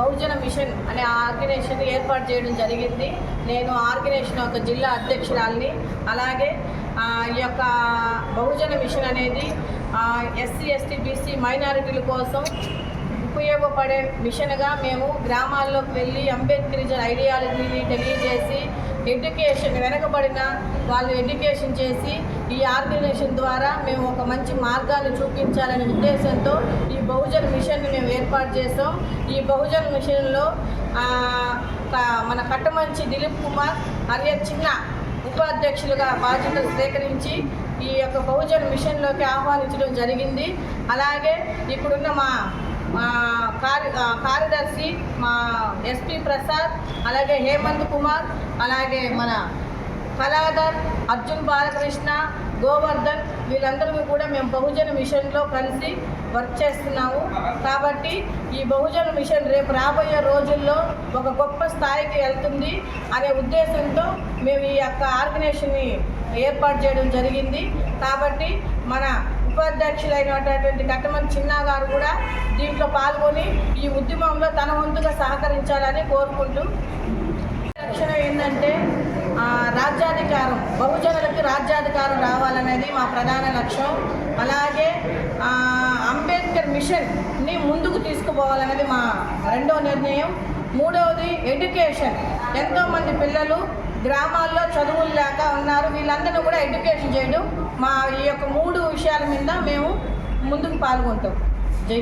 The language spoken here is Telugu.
బహుజన మిషన్ అనే ఆర్గనైజేషన్ ఏర్పాటు చేయడం జరిగింది. నేను ఆర్గనైజేషన్ యొక్క జిల్లా అధ్యక్షురాలిని. అలాగే ఈ యొక్క బహుజన మిషన్ అనేది ఎస్సీ ఎస్టీ బీసీ మైనారిటీల కోసం ఉపయోగపడే మిషన్గా మేము గ్రామాల్లోకి వెళ్ళి అంబేద్కరిజం ఐడియాలజీని తెలియజేసి ఎడ్యుకేషన్ వెనకబడిన వాళ్ళు ఎడ్యుకేషన్ చేసి ఈ ఆర్గనైజేషన్ ద్వారా మేము ఒక మంచి మార్గాన్ని చూపించాలనే ఉద్దేశంతో ఈ బహుజన మిషన్ని మేము ఏర్పాటు చేసాం ఈ బహుజన్ మిషన్లో మన కట్టమంచి దిలీప్ కుమార్ అర్య చిన్న ఉపాధ్యక్షులుగా బాధ్యతలు స్వీకరించి ఈ యొక్క బహుజన్ మిషన్లోకి ఆహ్వానించడం జరిగింది. అలాగే ఇప్పుడున్న మా కార్య కార్యదర్శి మా ఎస్పి ప్రసాద్ అలాగే హేమంత్ కుమార్ అలాగే మన కళాధర్ అర్జున్ బాలకృష్ణ గోవర్ధన్ వీళ్ళందరూ కూడా మేము బహుజన మిషన్లో కలిసి వర్క్ చేస్తున్నాము. కాబట్టి ఈ బహుజన మిషన్ రేపు రాబోయే రోజుల్లో ఒక గొప్ప స్థాయికి వెళ్తుంది అనే ఉద్దేశంతో మేము ఈ యొక్క ఆర్గనైజేషన్ని ఏర్పాటు చేయడం జరిగింది. కాబట్టి మన ఉపాధ్యక్షులైనటువంటి కట్టమని చిన్నా గారు కూడా దీంట్లో పాల్గొని ఈ ఉద్యమంలో తన వంతుగా సహకరించాలని కోరుకుంటూ రాజ్యాధికారం బహుజనులకు రాజ్యాధికారం రావాలనేది మా ప్రధాన లక్ష్యం. అలాగే అంబేద్కర్ మిషన్ని ముందుకు తీసుకుపోవాలనేది మా రెండో నిర్ణయం. మూడవది ఎడ్యుకేషన్. ఎంతోమంది పిల్లలు గ్రామాల్లో చదువులు లేక ఉన్నారు. వీళ్ళందరినీ కూడా ఎడ్యుకేషన్ చేయడం మా ఈ యొక్క మూడు విషయాల మీద మేము ముందుకు పాల్గొంటాం. జై